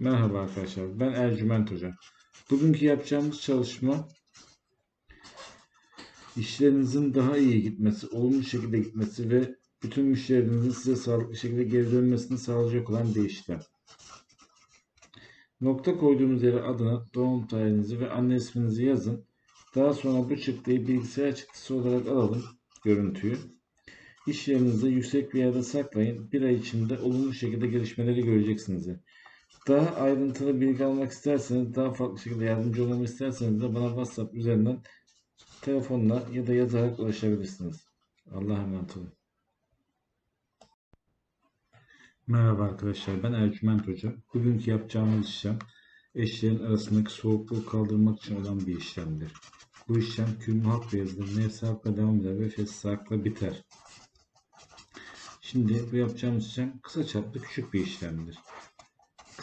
Merhaba arkadaşlar, ben Ercüment Hoca. Bugünkü yapacağımız çalışma işlerinizin daha iyi gitmesi, olumlu şekilde gitmesi ve bütün müşterilerinizin size sağlıklı şekilde geri dönmesini sağlayacak olan işlem. Nokta koyduğumuz yere adına doğum tarihinizi ve anne isminizi yazın. Daha sonra bu çıktıyı bilgisayar çıktısı olarak alalım görüntüyü. İş yüksek bir yerde saklayın. Bir ay içinde olumlu şekilde gelişmeleri göreceksiniz. Daha ayrıntılı bilgi almak isterseniz, daha farklı şekilde yardımcı olmamı isterseniz de bana WhatsApp üzerinden telefonla ya da yazarak ulaşabilirsiniz. Allah'a emanet olun. Merhaba arkadaşlar, ben Ercüment Hoca. Bugünkü yapacağımız işlem eşlerin arasındaki soğukluğu kaldırmak için olan bir işlemdir. Bu işlem kürmü hak beyazıdır, nefsi hakla devam eder ve fesli hakla biter. Şimdi bu yapacağımız işlem kısa çaplı küçük bir işlemdir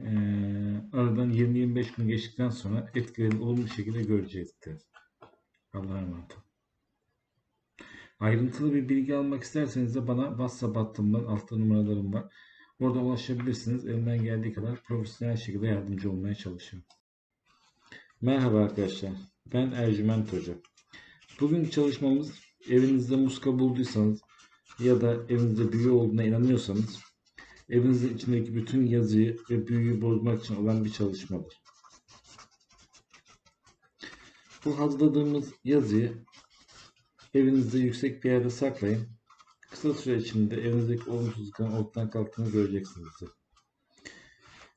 Ee, aradan 20-25 gün geçtikten sonra etkilerini olumlu şekilde görecektir. Allah'a emanet olun. Ayrıntılı bir bilgi almak isterseniz de bana WhatsApp hattımdan altta numaralarım var. Orada ulaşabilirsiniz. Elimden geldiği kadar profesyonel şekilde yardımcı olmaya çalışıyorum. Merhaba arkadaşlar. Ben Ercüment Hoca. Bugün çalışmamız evinizde muska bulduysanız ya da evinizde büyü olduğuna inanıyorsanız evinizin içindeki bütün yazıyı ve büyüyü bozmak için olan bir çalışmadır. Bu hazırladığımız yazıyı evinizde yüksek bir yerde saklayın. Kısa süre içinde evinizdeki olumsuzlukların ortadan kalktığını göreceksiniz.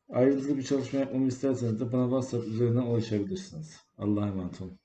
Ayrıntılı bir çalışma yapmamı isterseniz de bana WhatsApp üzerinden ulaşabilirsiniz. Allah'a emanet olun.